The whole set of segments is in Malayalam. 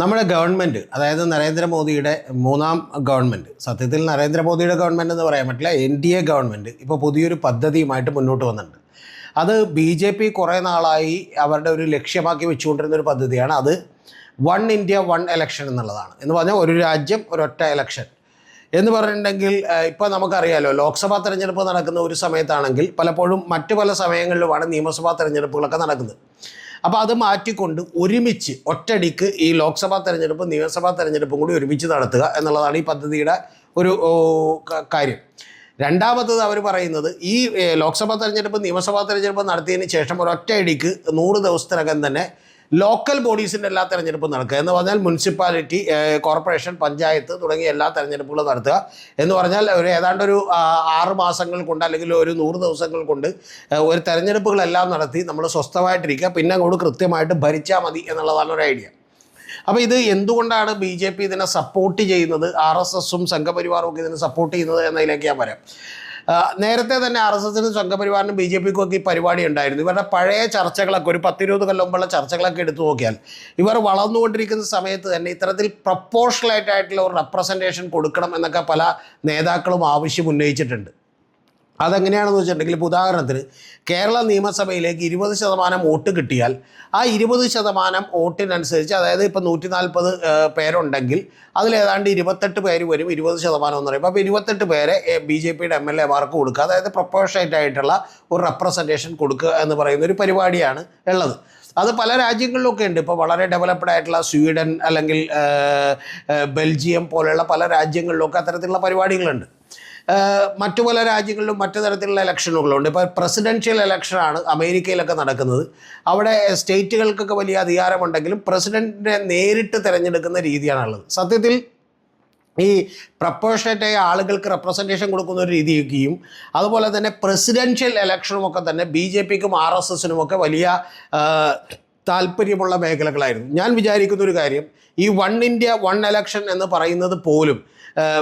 നമ്മുടെ ഗവൺമെന്റ് അതായത് നരേന്ദ്രമോദിയുടെ മൂന്നാം ഗവൺമെന്റ് സത്യത്തിൽ നരേന്ദ്രമോദിയുടെ ഗവൺമെന്റ് എന്ന് പറയാൻ പറ്റില്ല എൻ ഡി എ ഗവൺമെന്റ് ഇപ്പോൾ പുതിയൊരു പദ്ധതിയുമായിട്ട് മുന്നോട്ട് വന്നിട്ടുണ്ട്. അത് ബി ജെ പി കുറേ നാളായി അവരുടെ ഒരു ലക്ഷ്യമാക്കി വെച്ചുകൊണ്ടിരുന്ന ഒരു പദ്ധതിയാണ്. അത് വൺ ഇന്ത്യ വൺ എലക്ഷൻ എന്നുള്ളതാണ്. എന്ന് പറഞ്ഞാൽ ഒരു രാജ്യം ഒരൊറ്റ എലക്ഷൻ. എന്ന് പറഞ്ഞിട്ടുണ്ടെങ്കിൽ ഇപ്പോൾ നമുക്കറിയാലോ ലോക്സഭാ തെരഞ്ഞെടുപ്പ് നടക്കുന്ന ഒരു സമയത്താണെങ്കിൽ പലപ്പോഴും മറ്റു പല സമയങ്ങളിലുമാണ് നിയമസഭാ തെരഞ്ഞെടുപ്പുകളൊക്കെ നടക്കുന്നത്. അപ്പോൾ അത് മാറ്റിക്കൊണ്ട് ഒരുമിച്ച് ഒറ്റടിക്ക് ഈ ലോക്സഭാ തെരഞ്ഞെടുപ്പും നിയമസഭാ തെരഞ്ഞെടുപ്പും കൂടി ഒരുമിച്ച് നടത്തുക എന്നുള്ളതാണ് ഈ പദ്ധതിയുടെ ഒരു കാര്യം. രണ്ടാമത്തത് അവർ പറയുന്നത് ഈ ലോക്സഭാ തെരഞ്ഞെടുപ്പ് നിയമസഭാ തെരഞ്ഞെടുപ്പ് നടത്തിയതിന് ശേഷം ഒരൊറ്റയടിക്ക് നൂറ് ദിവസത്തിനകം തന്നെ ലോക്കൽ ബോഡീസിന്റെ എല്ലാ തെരഞ്ഞെടുപ്പും നടക്കുക എന്ന് പറഞ്ഞാൽ മുനിസിപ്പാലിറ്റി കോർപ്പറേഷൻ പഞ്ചായത്ത് തുടങ്ങിയ എല്ലാ തെരഞ്ഞെടുപ്പുകളും നടത്തുക എന്ന് പറഞ്ഞാൽ ഒരു ഏതാണ്ട് ഒരു ആറ് മാസങ്ങൾ കൊണ്ട് അല്ലെങ്കിൽ ഒരു നൂറ് ദിവസങ്ങൾ കൊണ്ട് ഒരു തെരഞ്ഞെടുപ്പുകളെല്ലാം നടത്തി നമ്മൾ സ്വസ്ഥമായിട്ടിരിക്കുക. പിന്നെ അങ്ങോട്ട് കൃത്യമായിട്ട് ഭരിച്ചാൽ മതി എന്നുള്ളതാണ് ഒരു ഐഡിയ. അപ്പോൾ ഇത് എന്തുകൊണ്ടാണ് ബി ജെ പി ഇതിനെ സപ്പോർട്ട് ചെയ്യുന്നത്? ആർ എസ് എസും സംഘപരിവാറും ഒക്കെ ഇതിനെ സപ്പോർട്ട് ചെയ്യുന്നത് എന്നതിലേക്ക് ഞാൻ ആ, നേരത്തെ തന്നെ ആർ എസ് എസിനും സംഘപരിവാറിനും ബി ജെ പിക്കും ഒക്കെ ഈ പരിപാടി ഉണ്ടായിരുന്നു. ഇവരുടെ പഴയ ചർച്ചകളൊക്കെ ഒരു പത്തിരുപത് കൊല്ലം മുമ്പുള്ള ചർച്ചകളൊക്കെ എടുത്തു നോക്കിയാൽ ഇവർ വളർന്നുകൊണ്ടിരിക്കുന്ന സമയത്ത് തന്നെ ഇത്തരത്തിൽ പ്രപ്പോഷണലായിട്ടായിട്ടുള്ള ഒരു റെപ്രസെന്റേഷൻ കൊടുക്കണം എന്നൊക്കെ പല നേതാക്കളും ആവശ്യം ഉന്നയിച്ചിട്ടുണ്ട്. അതെങ്ങനെയാണെന്ന് വെച്ചിട്ടുണ്ടെങ്കിൽ ഇപ്പോൾ ഉദാഹരണത്തിന് കേരള നിയമസഭയിലേക്ക് ഇരുപത് ശതമാനം വോട്ട് കിട്ടിയാൽ ആ ഇരുപത് ശതമാനം വോട്ടിനനുസരിച്ച് അതായത് ഇപ്പോൾ നൂറ്റി നാൽപ്പത് പേരുണ്ടെങ്കിൽ അതിലേതാണ്ട് ഇരുപത്തെട്ട് പേര് വരും ഇരുപത് ശതമാനം എന്ന് പറയുമ്പോൾ. അപ്പോൾ ഇരുപത്തെട്ട് പേരെ ബി ജെ പിയുടെ എം എൽ എമാർക്ക് കൊടുക്കുക. അതായത് പ്രൊപ്പോഷനേറ്റ് ആയിട്ടുള്ള ഒരു റെപ്രസെന്റേഷൻ കൊടുക്കുക എന്ന് പറയുന്ന ഒരു പരിപാടിയാണ് ഉള്ളത്. അത് പല രാജ്യങ്ങളിലൊക്കെ ഉണ്ട്. ഇപ്പോൾ വളരെ ഡെവലപ്ഡ് ആയിട്ടുള്ള സ്വീഡൻ അല്ലെങ്കിൽ ബെൽജിയം പോലെയുള്ള പല രാജ്യങ്ങളിലൊക്കെ അത്തരത്തിലുള്ള പരിപാടികളുണ്ട്. മറ്റു പല രാജ്യങ്ങളിലും മറ്റു തരത്തിലുള്ള ഇലക്ഷനുകളുണ്ട്. ഇപ്പോൾ പ്രസിഡൻഷ്യൽ ഇലക്ഷനാണ് അമേരിക്കയിലൊക്കെ നടക്കുന്നത്. അവിടെ സ്റ്റേറ്റുകൾക്കൊക്കെ വലിയ അധികാരമുണ്ടെങ്കിലും പ്രസിഡന്റിനെ നേരിട്ട് തിരഞ്ഞെടുക്കുന്ന രീതിയാണുള്ളത്. സത്യത്തിൽ ഈ പ്രപ്പോഷണേറ്റ് ആളുകൾക്ക് റെപ്രസെന്റേഷൻ കൊടുക്കുന്ന ഒരു രീതിയൊക്കെയും അതുപോലെ തന്നെ പ്രസിഡൻഷ്യൽ ഇലക്ഷനുമൊക്കെ തന്നെ ബി ജെ പിക്കും ആർ എസ് എസിനുമൊക്കെ വലിയ താല്പര്യമുള്ള മേഖലകളായിരുന്നു. ഞാൻ വിചാരിക്കുന്ന ഒരു കാര്യം ഈ വൺ ഇന്ത്യ വൺ എലക്ഷൻ എന്ന് പറയുന്നത് പോലും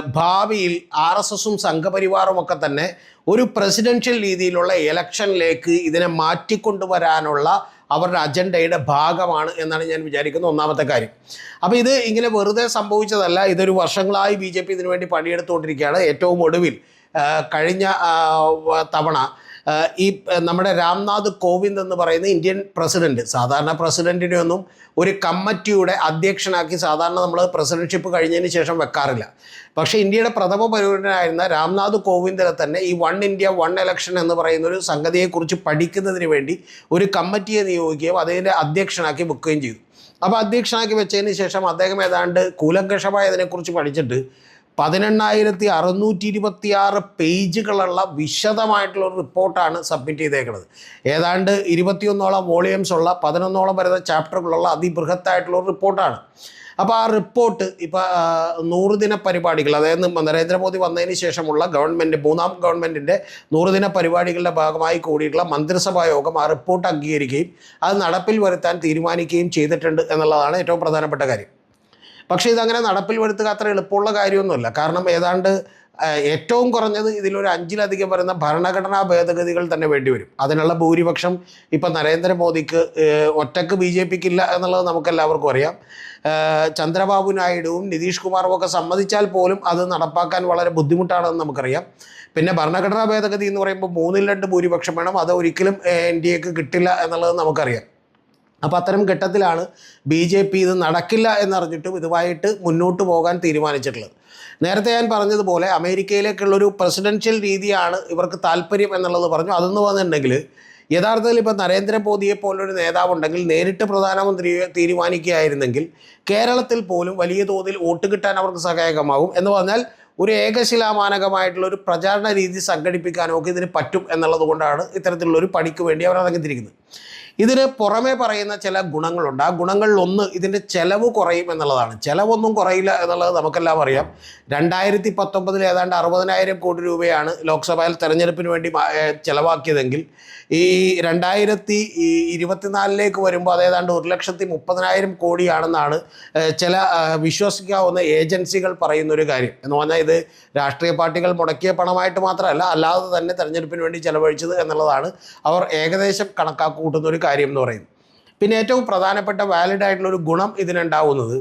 ഭാവിയിൽ ആർ എസ് എസും സംഘപരിവാറും ഒക്കെ തന്നെ ഒരു പ്രസിഡൻഷ്യൽ രീതിയിലുള്ള ഇലക്ഷനിലേക്ക് ഇതിനെ മാറ്റിക്കൊണ്ടുവരാനുള്ള അവരുടെ അജണ്ടയുടെ ഭാഗമാണ് എന്നാണ് ഞാൻ വിചാരിക്കുന്നത് ഒന്നാമത്തെ കാര്യം. അപ്പോൾ ഇത് ഇങ്ങനെ വെറുതെ സംഭവിച്ചതല്ല. ഇതൊരു വർഷങ്ങളായി ബി ജെ പി ഇതിനുവേണ്ടി പണിയെടുത്തുകൊണ്ടിരിക്കുകയാണ്. ഏറ്റവും ഒടുവിൽ കഴിഞ്ഞ തവണ ഈ നമ്മുടെ രാംനാഥ് കോവിന്ദ് എന്ന് പറയുന്ന ഇന്ത്യൻ പ്രസിഡന്റ് സാധാരണ പ്രസിഡന്റിനെ ഒന്നും ഒരു കമ്മിറ്റിയുടെ അധ്യക്ഷനാക്കി സാധാരണ നമ്മൾ പ്രസിഡൻഷിപ്പ് കഴിഞ്ഞതിന് ശേഷം വെക്കാറില്ല. പക്ഷേ ഇന്ത്യയുടെ പ്രഥമ പൗരനായിരുന്ന രാംനാഥ് കോവിന്ദിനെ തന്നെ ഈ വൺ ഇന്ത്യ വൺ എലക്ഷൻ എന്ന് പറയുന്ന ഒരു സംഗതിയെക്കുറിച്ച് പഠിക്കുന്നതിന് വേണ്ടി ഒരു കമ്മിറ്റിയെ നിയോഗിക്കുകയും അതിന്റെ അധ്യക്ഷനാക്കി വെക്കുകയും ചെയ്തു. അപ്പോൾ അധ്യക്ഷനാക്കി വെച്ചതിന് ശേഷം അദ്ദേഹം ഏതാണ്ട് കൂലങ്കഷമായി അതിനെക്കുറിച്ച് പഠിച്ചിട്ട് പതിനെണ്ണായിരത്തി അറുന്നൂറ്റി ഇരുപത്തിയാറ് പേജുകളുള്ള വിശദമായിട്ടുള്ള ഒരു റിപ്പോർട്ടാണ് സബ്മിറ്റ് ചെയ്തേക്കുന്നത്. ഏതാണ്ട് ഇരുപത്തിയൊന്നോളം വോളിയംസ് ഉള്ള പതിനൊന്നോളം വരുന്ന ചാപ്റ്ററുകളുള്ള അതിബൃഹത്തായിട്ടുള്ള ഒരു റിപ്പോർട്ടാണ്. അപ്പോൾ ആ റിപ്പോർട്ട് ഇപ്പോൾ നൂറുദിന പരിപാടികൾ അതായത് നരേന്ദ്രമോദി വന്നതിന് ശേഷമുള്ള ഗവൺമെന്റ് മൂന്നാം ഗവൺമെന്റിന്റെ നൂറുദിന പരിപാടികളുടെ ഭാഗമായി കൂടിയിട്ടുള്ള മന്ത്രിസഭാ യോഗം ആ റിപ്പോർട്ട് അംഗീകരിക്കുകയും അത് നടപ്പിൽ വരുത്താൻ തീരുമാനിക്കുകയും ചെയ്തിട്ടുണ്ട് എന്നുള്ളതാണ് ഏറ്റവും പ്രധാനപ്പെട്ട കാര്യം. പക്ഷേ ഇതങ്ങനെ നടപ്പിൽ വരുത്തുക അത്ര എളുപ്പമുള്ള കാര്യമൊന്നുമല്ല. കാരണം ഏതാണ്ട് ഏറ്റവും കുറഞ്ഞത് ഇതിലൊരു അഞ്ചിലധികം വരുന്ന ഭരണഘടനാ ഭേദഗതികൾ തന്നെ വേണ്ടിവരും. അതിനുള്ള ഭൂരിപക്ഷം ഇപ്പം നരേന്ദ്രമോദിക്ക് ഒറ്റയ്ക്ക് ബി ജെ പിക്ക് ഇല്ല എന്നുള്ളത് നമുക്കെല്ലാവർക്കും അറിയാം. ചന്ദ്രബാബു നായിഡുവും നിതീഷ് കുമാറും ഒക്കെ സമ്മതിച്ചാൽ പോലും അത് നടപ്പാക്കാൻ വളരെ ബുദ്ധിമുട്ടാണെന്ന് നമുക്കറിയാം. പിന്നെ ഭരണഘടനാ ഭേദഗതി എന്ന് പറയുമ്പോൾ മൂന്നിൽ രണ്ട് ഭൂരിപക്ഷം വേണം. അത് ഒരിക്കലും എൻ ഡി എക്ക് കിട്ടില്ല എന്നുള്ളത് നമുക്കറിയാം. അപ്പോൾ അത്തരം ഘട്ടത്തിലാണ് ബി ജെ പി ഇത് നടക്കില്ല എന്നറിഞ്ഞിട്ടും ഇതുമായിട്ട് മുന്നോട്ട് പോകാൻ തീരുമാനിച്ചിട്ടുള്ളത്. നേരത്തെ ഞാൻ പറഞ്ഞതുപോലെ അമേരിക്കയിലേക്കുള്ളൊരു പ്രസിഡൻഷ്യൽ രീതിയാണ് ഇവർക്ക് താല്പര്യം എന്നുള്ളത് പറഞ്ഞു. അതെന്ന് പറഞ്ഞിട്ടുണ്ടെങ്കിൽ യഥാർത്ഥത്തിൽ ഇപ്പോൾ നരേന്ദ്രമോദിയെ പോലൊരു നേതാവുണ്ടെങ്കിൽ നേരിട്ട് പ്രധാനമന്ത്രിയെ തീരുമാനിക്കുകയായിരുന്നെങ്കിൽ കേരളത്തിൽ പോലും വലിയ തോതിൽ വോട്ട് കിട്ടാൻ അവർക്ക് സഹായകമാകും എന്ന് പറഞ്ഞാൽ ഒരു ഏകശിലാമാനകമായിട്ടുള്ള ഒരു പ്രചാരണ രീതി സംഘടിപ്പിക്കാനോ ഒക്കെ ഇതിന് പറ്റും എന്നുള്ളത് കൊണ്ടാണ് ഇത്തരത്തിലുള്ളൊരു പണിക്ക് വേണ്ടി അവർ ഇറങ്ങിത്തിരിക്കുന്നത് ഇതിന് പുറമേ പറയുന്ന ചില ഗുണങ്ങളുണ്ട്. ആ ഗുണങ്ങളിൽ ഒന്ന് ഇതിന്റെ ചെലവ് കുറയും എന്നുള്ളതാണ്. ചെലവൊന്നും കുറയില്ല എന്നുള്ളത് നമുക്കെല്ലാം അറിയാം. രണ്ടായിരത്തി പത്തൊമ്പതിൽ ഏതാണ്ട് അറുപതിനായിരം കോടി രൂപയാണ് ലോക്സഭയിൽ തെരഞ്ഞെടുപ്പിന് വേണ്ടി ചിലവാക്കിയതെങ്കിൽ ഈ രണ്ടായിരത്തി ഇരുപത്തിനാലിലേക്ക് വരുമ്പോൾ അതേതാണ്ട് ഒരു ലക്ഷത്തി മുപ്പതിനായിരം കോടിയാണെന്നാണ് ചില വിശ്വസിക്കാവുന്ന ഏജൻസികൾ പറയുന്ന ഒരു കാര്യം. എന്ന് പറഞ്ഞാൽ ഇത് രാഷ്ട്രീയ പാർട്ടികൾ മുടക്കിയ പണമായിട്ട് മാത്രമല്ല അല്ലാതെ തന്നെ തെരഞ്ഞെടുപ്പിന് വേണ്ടി ചെലവഴിച്ചത് എന്നുള്ളതാണ്. അവർ ഏകദേശം കണക്കാക്കൂട്ടുന്ന ഒരു കാര്യം എന്ന് പറയുന്നത് പിന്നെ ഏറ്റവും പ്രധാനപ്പെട്ട വാലിഡ് ആയിട്ടുള്ള ഒരു ഗുണം ഇതിനുണ്ടാവുന്നത്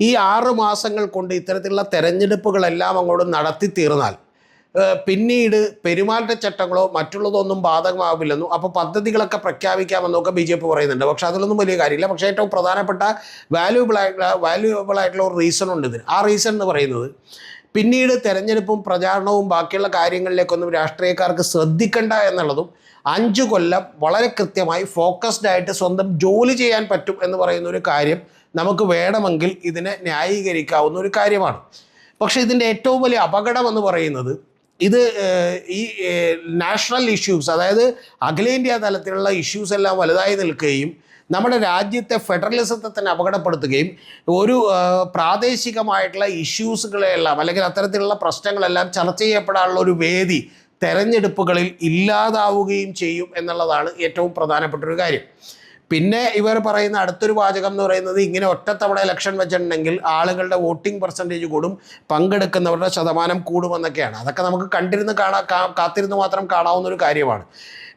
ഈ ആറ് മാസങ്ങൾ കൊണ്ട് ഇത്തരത്തിലുള്ള തെരഞ്ഞെടുപ്പുകളെല്ലാം അങ്ങോട്ട് നടത്തി തീർന്നാൽ പിന്നീട് പെരുമാറ്റച്ചട്ടങ്ങളോ മറ്റുള്ളതോ ഒന്നും ബാധകമാവില്ലെന്നും അപ്പോൾ പദ്ധതികളൊക്കെ പ്രഖ്യാപിക്കാമെന്നൊക്കെ ബി ജെ പി പറയുന്നുണ്ട്. പക്ഷേ അതിലൊന്നും വലിയ കാര്യമില്ല. പക്ഷേ ഏറ്റവും പ്രധാനപ്പെട്ട വാല്യൂബിൾ ആയിട്ടുള്ള വാല്യൂബിൾ ആയിട്ടുള്ള ഒരു റീസൺ ഉണ്ട് ഇതിന്. ആ റീസൺ എന്ന് പറയുന്നത് പിന്നീട് തെരഞ്ഞെടുപ്പും പ്രചാരണവും ബാക്കിയുള്ള കാര്യങ്ങളിലേക്കൊന്നും രാഷ്ട്രീയക്കാർക്ക് ശ്രദ്ധിക്കണ്ട എന്നുള്ളതും അഞ്ചു കൊല്ലം വളരെ കൃത്യമായി ഫോക്കസ്ഡ് ആയിട്ട് സ്വന്തം ജോലി ചെയ്യാൻ പറ്റും എന്ന് പറയുന്ന ഒരു കാര്യം നമുക്ക് വേണമെങ്കിൽ ഇതിനെ ന്യായീകരിക്കാവുന്ന ഒരു കാര്യമാണ്. പക്ഷേ ഇതിന്റെ ഏറ്റവും വലിയ അപകടം എന്ന് പറയുന്നത് ഇത് ഈ നാഷണൽ ഇഷ്യൂസ് അതായത് അഖിലേന്ത്യാ തലത്തിലുള്ള ഇഷ്യൂസ് എല്ലാം വലുതായി നിൽക്കുകയും നമ്മുടെ രാജ്യത്തെ ഫെഡറലിസത്തെ തന്നെ അപകടപ്പെടുത്തുകയും ഒരു പ്രാദേശികമായിട്ടുള്ള ഇഷ്യൂസുകളെല്ലാം അല്ലെങ്കിൽ അത്തരത്തിലുള്ള പ്രശ്നങ്ങളെല്ലാം ചർച്ച ചെയ്യപ്പെടാനുള്ള ഒരു വേദി തെരഞ്ഞെടുപ്പുകളിൽ ഇല്ലാതാവുകയും ചെയ്യും എന്നുള്ളതാണ് ഏറ്റവും പ്രധാനപ്പെട്ട ഒരു കാര്യം. പിന്നെ ഇവർ പറയുന്ന അടുത്തൊരു വാചകം എന്ന് പറയുന്നത് ഇങ്ങനെ ഒറ്റത്തവണ ഇലക്ഷൻ വെച്ചിട്ടുണ്ടെങ്കിൽ ആളുകളുടെ വോട്ടിംഗ് പെർസെന്റേജ് കൂടും പങ്കെടുക്കുന്നവരുടെ ശതമാനം കൂടുമെന്നൊക്കെയാണ്. അതൊക്കെ നമുക്ക് കണ്ടിരുന്ന് കാണാ കാത്തിരുന്ന് മാത്രം കാണാവുന്ന ഒരു കാര്യമാണ്.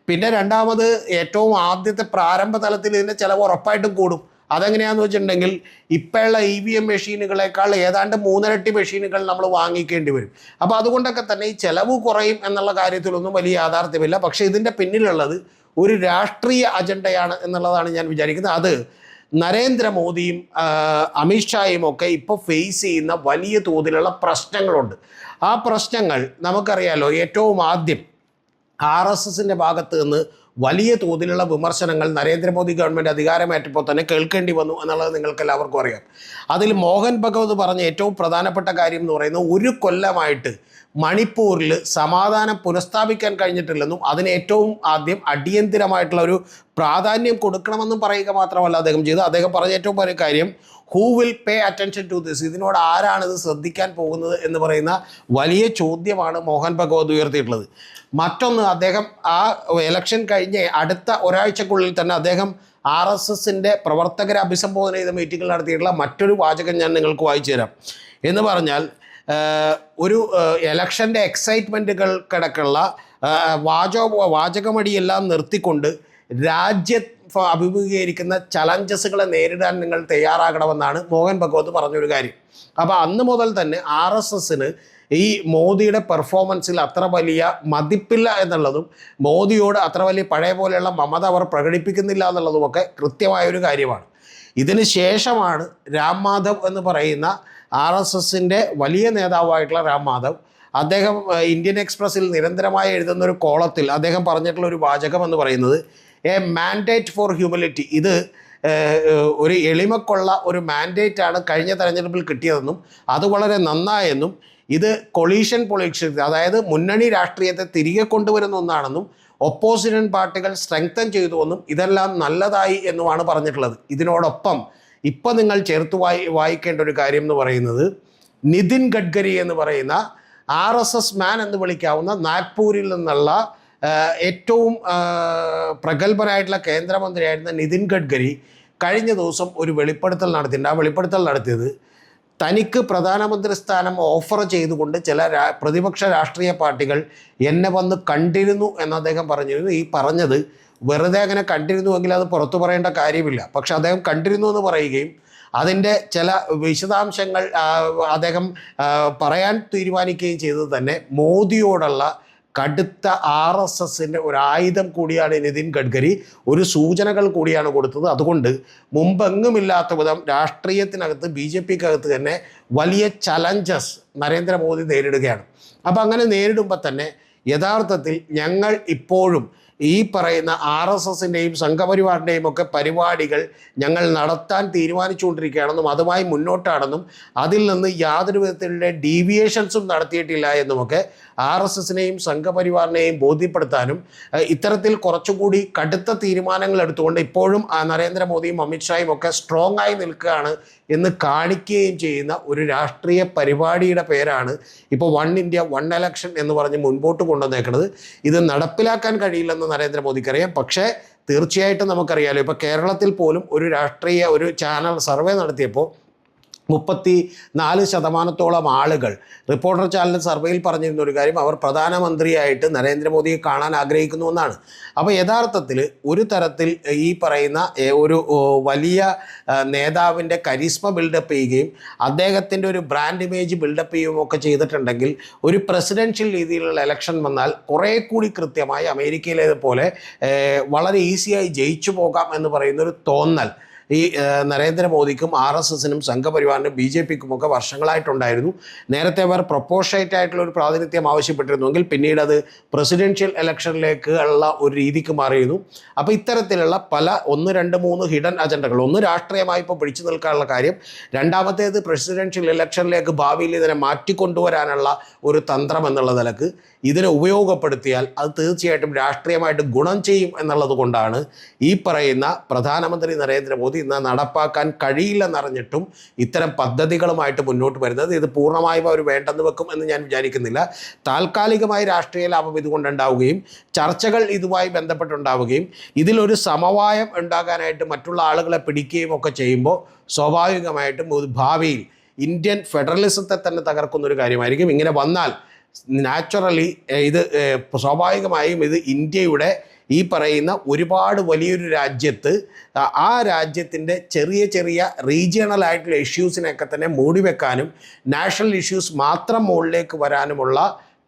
പിന്നെ രണ്ടാമത് ഏറ്റവും ആദ്യത്തെ പ്രാരംഭ തലത്തിൽ ഇതിന്റെ ചിലവ് ഉറപ്പായിട്ടും കൂടും. അതെങ്ങനെയാണെന്ന് വെച്ചിട്ടുണ്ടെങ്കിൽ ഇപ്പോഴുള്ള ഇ വി എം മെഷീനുകളേക്കാൾ ഏതാണ്ട് മൂന്നിരട്ടി മെഷീനുകൾ നമ്മൾ വാങ്ങിക്കേണ്ടി വരും. അപ്പോൾ അതുകൊണ്ടൊക്കെ തന്നെ ഈ ചിലവ് കുറയും എന്നുള്ള കാര്യത്തിലൊന്നും വലിയ യാഥാർത്ഥ്യമില്ല. പക്ഷേ ഇതിന്റെ പിന്നിലുള്ളത് ഒരു രാഷ്ട്രീയ അജണ്ടയാണ് എന്നുള്ളതാണ് ഞാൻ വിചാരിക്കുന്നത്. അത് നരേന്ദ്രമോദിയും അമിത്ഷായും ഒക്കെ ഇപ്പോൾ ഫേസ് ചെയ്യുന്ന വലിയ തോതിലുള്ള പ്രശ്നങ്ങളുണ്ട്. ആ പ്രശ്നങ്ങൾ നമുക്കറിയാലോ ഏറ്റവും ആദ്യം ആർ എസ് എസിന്റെ ഭാഗത്ത് നിന്ന് വലിയ തോതിലുള്ള വിമർശനങ്ങൾ നരേന്ദ്രമോദി ഗവൺമെന്റ് അധികാരമേറ്റപ്പോൾ തന്നെ കേൾക്കേണ്ടി വന്നു എന്നുള്ളത് നിങ്ങൾക്ക് എല്ലാവർക്കും അറിയാം. അതിൽ മോഹൻ ഭഗവത് പറഞ്ഞ ഏറ്റവും പ്രധാനപ്പെട്ട കാര്യം എന്ന് പറയുന്നത് ഒരു കൊല്ലമായിട്ട് മണിപ്പൂരിൽ സമാധാനം പുനഃസ്ഥാപിക്കാൻ കഴിഞ്ഞിട്ടില്ലെന്നും അതിന് ഏറ്റവും ആദ്യം അടിയന്തിരമായിട്ടുള്ള ഒരു പ്രാധാന്യം കൊടുക്കണമെന്നും പറയുക മാത്രമല്ല അദ്ദേഹം ചെയ്തു അദ്ദേഹം പറഞ്ഞ ഏറ്റവും വലിയ കാര്യം who will pay attention to this ഇതിനോട് ആരാണ് ഇത് ശ്രദ്ധിക്കാൻ പോകുന്നത് എന്ന് പറയുന്ന വലിയ ചോദ്യമാണ് മോഹൻ ഭഗവത് ഉയർത്തിയിട്ടുള്ളത്. മറ്റൊന്ന് അദ്ദേഹം ആ എലക്ഷൻ കഴിഞ്ഞ് അടുത്ത ഒരാഴ്ചക്കുള്ളിൽ തന്നെ അദ്ദേഹം ആർ എസ് എസിന്റെ പ്രവർത്തകരെ അഭിസംബോധന ചെയ്ത മീറ്റിംഗിൽ നടത്തിയിട്ടുള്ള മറ്റൊരു വാചകം ഞാൻ നിങ്ങൾക്ക് വായിച്ചു തരാം. എന്ന് പറഞ്ഞാൽ ഒരു എലക്ഷന്റെ എക്സൈറ്റ്മെന്റുകൾ കിടക്കുള്ള ഏഹ്, വാചോ വാചകമടിയെല്ലാം നിർത്തിക്കൊണ്ട് രാജ്യ ഫ- അഭിമുഖീകരിക്കുന്ന ചലഞ്ചസുകളെ നേരിടാൻ നിങ്ങൾ തയ്യാറാകണമെന്നാണ് മോഹൻ ഭഗവത് പറഞ്ഞൊരു കാര്യം. അപ്പോൾ അന്ന് മുതൽ തന്നെ ആർ എസ് എസിന് ഈ മോദിയുടെ പെർഫോമൻസിൽ അത്ര വലിയ മതിപ്പില്ല എന്നുള്ളതും മോദിയോട് അത്ര വലിയ പഴയ പോലെയുള്ള മമത അവർ പ്രകടിപ്പിക്കുന്നില്ല എന്നുള്ളതുമൊക്കെ കൃത്യമായൊരു കാര്യമാണ്. ഇതിന് ശേഷമാണ് രാം മാധവ് എന്ന് പറയുന്ന ആർ എസ് എസിന്റെ വലിയ നേതാവായിട്ടുള്ള രാം മാധവ് അദ്ദേഹം ഇന്ത്യൻ എക്സ്പ്രസ്സിൽ നിരന്തരമായി എഴുതുന്ന ഒരു കോളത്തിൽ അദ്ദേഹം പറഞ്ഞിട്ടുള്ള ഒരു വാചകം എന്ന് പറയുന്നത് എ മാൻഡേറ്റ് ഫോർ ഹ്യൂമിലിറ്റി ഇത് ഒരു എളിമക്കുള്ള ഒരു മാൻഡേറ്റ് ആണ് കഴിഞ്ഞ തെരഞ്ഞെടുപ്പിൽ കിട്ടിയതെന്നും അത് വളരെ നന്നായെന്നും ഇത് കൊളീഷൻ പൊളിറ്റിക്സ് അതായത് മുന്നണി രാഷ്ട്രീയത്തെ തിരികെ കൊണ്ടുവരുന്ന ഒന്നാണെന്നും ഒപ്പോസിഷൻ പാർട്ടികൾ സ്ട്രെങ്തൻ ചെയ്തുവെന്നും ഇതെല്ലാം നല്ലതായി എന്നുമാണ് പറഞ്ഞിട്ടുള്ളത്. ഇതിനോടൊപ്പം ഇപ്പം നിങ്ങൾ ചേർത്ത് വായി വായിക്കേണ്ട ഒരു കാര്യം എന്ന് പറയുന്നത് നിതിൻ ഗഡ്കരി എന്ന് പറയുന്ന ആർ എസ് എസ് മാൻ എന്ന് വിളിക്കാവുന്ന നാഗ്പൂരിൽ നിന്നുള്ള ഏറ്റവും പ്രഗത്ഭനായിട്ടുള്ള കേന്ദ്രമന്ത്രിയായിരുന്ന നിതിൻ ഗഡ്കരി കഴിഞ്ഞ ദിവസം ഒരു വെളിപ്പെടുത്തൽ നടത്തിയിട്ടുണ്ട്. ആ വെളിപ്പെടുത്തൽ നടത്തിയത് തനിക്ക് പ്രധാനമന്ത്രി സ്ഥാനം ഓഫർ ചെയ്തുകൊണ്ട് ചില പ്രതിപക്ഷ രാഷ്ട്രീയ പാർട്ടികൾ എന്നെ വന്ന് കണ്ടിരുന്നു എന്ന് അദ്ദേഹം പറഞ്ഞിരുന്നു. ഈ പറഞ്ഞത് വെറുതെ അങ്ങനെ കണ്ടിരുന്നുവെങ്കിൽ അത് പുറത്തു പറയേണ്ട കാര്യമില്ല. പക്ഷെ അദ്ദേഹം കണ്ടിരുന്നു എന്ന് പറയുകയും അതിന്റെ ചില വിശദാംശങ്ങൾ അദ്ദേഹം പറയാൻ തീരുമാനിക്കുകയും ചെയ്തത് തന്നെ മോദിയോടുള്ള കടുത്ത ആർ എസ് എസിന്റെ ഒരു ആയുധം കൂടിയാണ് നിതിൻ ഗഡ്കരി. ഒരു സൂചനകൾ കൂടിയാണ് കൊടുത്തത്. അതുകൊണ്ട് മുമ്പെങ്ങുമില്ലാത്ത വിധം രാഷ്ട്രീയത്തിനകത്ത് ബി ജെ പിക്കകത്ത് തന്നെ വലിയ ചലഞ്ചസ് നരേന്ദ്രമോദി നേരിടുകയാണ്. അപ്പോൾ അങ്ങനെ നേരിടുമ്പോൾ തന്നെ യഥാർത്ഥത്തിൽ ഞങ്ങൾ ഇപ്പോഴും ഈ പറയുന്ന ആർ എസ് എസിന്റെയും സംഘപരിവാറിന്റെയും ഒക്കെ പരിപാടികൾ ഞങ്ങൾ നടത്താൻ തീരുമാനിച്ചുകൊണ്ടിരിക്കുകയാണെന്നും അതുമായി മുന്നോട്ടാണെന്നും അതിൽ നിന്ന് യാതൊരു വിധത്തിലുള്ള ഡീവിയേഷൻസും നടത്തിയിട്ടില്ല എന്നുമൊക്കെ ആർ എസ് എസിനെയും സംഘപരിവാറിനെയും ബോധ്യപ്പെടുത്താനും ഇത്തരത്തിൽ കുറച്ചുകൂടി കടുത്ത തീരുമാനങ്ങൾ എടുത്തുകൊണ്ട് ഇപ്പോഴും നരേന്ദ്രമോദിയും അമിത്ഷായും ഒക്കെ സ്ട്രോങ് ആയി നിൽക്കുകയാണ് എന്ന് കാണിക്കുകയും ചെയ്യുന്ന ഒരു രാഷ്ട്രീയ പരിപാടിയുടെ പേരാണ് ഇപ്പോൾ വൺ ഇന്ത്യ വൺ എലക്ഷൻ എന്ന് പറഞ്ഞ് മുൻപോട്ട് കൊണ്ടുവന്നേക്കുന്നത് ഇത് നടപ്പിലാക്കാൻ കഴിയില്ലെന്ന് നരേന്ദ്രമോദിക്കറിയാം. പക്ഷേ തീർച്ചയായിട്ടും നമുക്കറിയാലോ ഇപ്പോൾ കേരളത്തിൽ പോലും ഒരു രാഷ്ട്രീയ ഒരു ചാനൽ സർവേ നടത്തിയപ്പോൾ മുപ്പത്തി നാല് ശതമാനത്തോളം ആളുകൾ. റിപ്പോർട്ടർ ചാനൽ സർവേയിൽ പറഞ്ഞിരുന്ന ഒരു കാര്യം അവർ പ്രധാനമന്ത്രിയായിട്ട് നരേന്ദ്രമോദിയെ കാണാൻ ആഗ്രഹിക്കുന്നു എന്നാണ്. അപ്പോൾ യഥാർത്ഥത്തിൽ ഒരു തരത്തിൽ ഈ പറയുന്ന ഒരു വലിയ നേതാവിന്റെ കരിസ്മ ബിൽഡപ്പ് ചെയ്യുകയും അദ്ദേഹത്തിന്റെ ഒരു ബ്രാൻഡ് ഇമേജ് ബിൽഡപ്പ് ചെയ്യുകയും ഒക്കെ ചെയ്തിട്ടുണ്ടെങ്കിൽ ഒരു പ്രസിഡൻഷ്യൽ രീതിയിലുള്ള ഇലക്ഷൻ വന്നാൽ കുറേ കൂടി കൃത്യമായി അമേരിക്കയിലേതുപോലെ വളരെ ഈസിയായി ജയിച്ചു പോകാം എന്ന് പറയുന്നൊരു തോന്നൽ ഈ നരേന്ദ്രമോദിക്കും ആർ എസ് എസിനും സംഘപരിവാറിനും ബി ജെ പിക്കും ഒക്കെ വർഷങ്ങളായിട്ടുണ്ടായിരുന്നു. നേരത്തെ അവർ പ്രൊപ്പോഷേറ്റ് ആയിട്ടുള്ള ഒരു പ്രാതിനിധ്യം ആവശ്യപ്പെട്ടിരുന്നുവെങ്കിൽ പിന്നീട് അത് പ്രസിഡൻഷ്യൽ ഇലക്ഷനിലേക്ക് ഉള്ള ഒരു രീതിക്ക് മാറിയിരുന്നു. അപ്പോൾ ഇത്തരത്തിലുള്ള പല ഒന്ന് രണ്ട് മൂന്ന് ഹിഡൻ അജണ്ടകൾ ഒന്ന് രാഷ്ട്രീയമായി ഇപ്പോൾ പിടിച്ചു നിൽക്കാനുള്ള കാര്യം രണ്ടാമത്തേത് പ്രസിഡൻഷ്യൽ ഇലക്ഷനിലേക്ക് ഭാവിയിൽ ഇതിനെ മാറ്റിക്കൊണ്ടുവരാനുള്ള ഒരു തന്ത്രം എന്നുള്ള നിലയ്ക്ക് ഇതിനെ ഉപയോഗപ്പെടുത്തിയാൽ അത് തീർച്ചയായിട്ടും രാഷ്ട്രീയമായിട്ട് ഗുണം ചെയ്യും എന്നുള്ളത് കൊണ്ടാണ് ഈ പറയുന്ന പ്രധാനമന്ത്രി നരേന്ദ്രമോദി ഇന്ന് നടപ്പാക്കാൻ കഴിയില്ലെന്നറിഞ്ഞിട്ടും ഇത്തരം പദ്ധതികളുമായിട്ട് മുന്നോട്ട് വരുന്നത് ഇത് പൂർണമായും അവർ വേണ്ടെന്ന് വെക്കും എന്ന് ഞാൻ വിചാരിക്കുന്നില്ല. താൽക്കാലികമായി രാഷ്ട്രീയ ലാഭം ഇതുകൊണ്ടുണ്ടാവുകയും ചർച്ചകൾ ഇതുമായി ബന്ധപ്പെട്ടുണ്ടാവുകയും ഇതിലൊരു സമവായം ഉണ്ടാകാനായിട്ട് മറ്റുള്ള ആളുകളെ പിടിക്കുകയും ഒക്കെ ചെയ്യുമ്പോൾ സ്വാഭാവികമായിട്ടും ഒരു ഭാവിയിൽ ഇന്ത്യൻ ഫെഡറലിസത്തെ തന്നെ തകർക്കുന്ന ഒരു കാര്യമായിരിക്കും. ഇങ്ങനെ വന്നാൽ നാച്ചുറലി ഇത് സ്വാഭാവികമായും ഇത് ഇന്ത്യയുടെ ഈ പറയുന്ന ഒരുപാട് വലിയൊരു രാജ്യത്ത് ആ- രാജ്യത്തിന്റെ ചെറിയ ചെറിയ റീജിയണൽ ആയിട്ടുള്ള ഇഷ്യൂസിനൊക്കെ തന്നെ മൂടിവെക്കാനും നാഷണൽ ഇഷ്യൂസ് മാത്രം മുകളിലേക്ക് വരാനുമുള്ള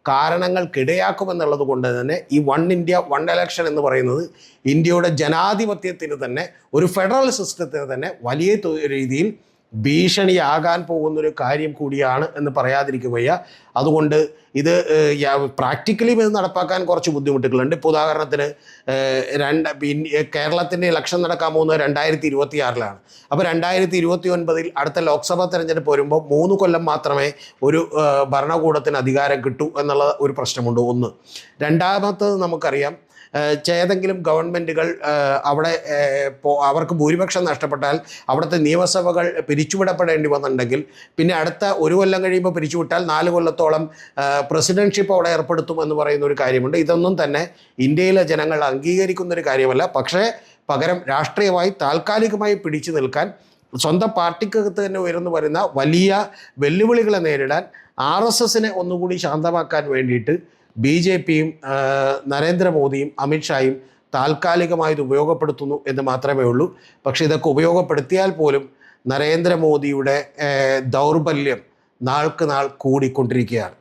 കാരണങ്ങൾക്കിടയാക്കുമെന്നുള്ളത് കൊണ്ട് തന്നെ ഈ വൺ ഇന്ത്യ വൺ എലക്ഷൻ എന്ന് പറയുന്നത് ഇന്ത്യയുടെ ജനാധിപത്യത്തിന് തന്നെ ഒരു ഫെഡറൽ സിസ്റ്റത്തിന് തന്നെ വലിയ രീതിയിൽ ഭീഷണിയാകാൻ പോകുന്നൊരു കാര്യം കൂടിയാണ് എന്ന് പറയാതിരിക്കുകയ്യ അതുകൊണ്ട് ഇത് പ്രാക്ടിക്കലി ഇത് നടപ്പാക്കാൻ കുറച്ച് ബുദ്ധിമുട്ടുകളുണ്ട്. ഇപ്പോൾ ഉദാഹരണത്തിന് രണ്ട് കേരളത്തിന്റെ ഇലക്ഷൻ നടക്കാൻ പോകുന്നത് രണ്ടായിരത്തി ഇരുപത്തി ആറിലാണ് അപ്പോൾ രണ്ടായിരത്തി ഇരുപത്തി ഒൻപതിൽ അടുത്ത ലോക്സഭാ തെരഞ്ഞെടുപ്പ് വരുമ്പോൾ മൂന്ന് കൊല്ലം മാത്രമേ ഒരു ഭരണകൂടത്തിന് അധികാരം കിട്ടൂ എന്നുള്ള ഒരു പ്രശ്നമുണ്ട്. ഒന്ന്. രണ്ടാമത്തത് നമുക്കറിയാം ഏതെങ്കിലും ഗവൺമെന്റുകൾ അവിടെ അവർക്ക് ഭൂരിപക്ഷം നഷ്ടപ്പെട്ടാൽ അവിടുത്തെ നിയമസഭകൾ പിരിച്ചുവിടപ്പെടേണ്ടി വന്നിട്ടുണ്ടെങ്കിൽ പിന്നെ അടുത്ത ഒരു കൊല്ലം കഴിയുമ്പോൾ പിരിച്ചുവിട്ടാൽ നാല് കൊല്ലത്തോളം പ്രസിഡൻഷിപ്പ് അവിടെ ഏർപ്പെടുത്തും എന്ന് പറയുന്ന ഒരു കാര്യമുണ്ട്. ഇതൊന്നും തന്നെ ഇന്ത്യയിലെ ജനങ്ങൾ അംഗീകരിക്കുന്ന ഒരു കാര്യമല്ല. പക്ഷേ പകരം രാഷ്ട്രീയമായി താൽക്കാലികമായി പിടിച്ചു നിൽക്കാൻ സ്വന്തം പാർട്ടിക്കകത്ത് തന്നെ ഉയർന്നു വരുന്ന വലിയ വെല്ലുവിളികളെ നേരിടാൻ ആർ എസ് എസിനെ ഒന്നുകൂടി ശാന്തമാക്കാൻ വേണ്ടിയിട്ട് ബി ജെ പിയും നരേന്ദ്രമോദിയും അമിത്ഷായും താൽക്കാലികമായി ഇത് ഉപയോഗപ്പെടുത്തുന്നു എന്ന് മാത്രമേ ഉള്ളൂ. പക്ഷേ ഇതൊക്കെ ഉപയോഗപ്പെടുത്തിയാൽ പോലും നരേന്ദ്രമോദിയുടെ ദൗർബല്യം നാൾക്ക് നാൾ കൂടിക്കൊണ്ടിരിക്കുകയാണ്.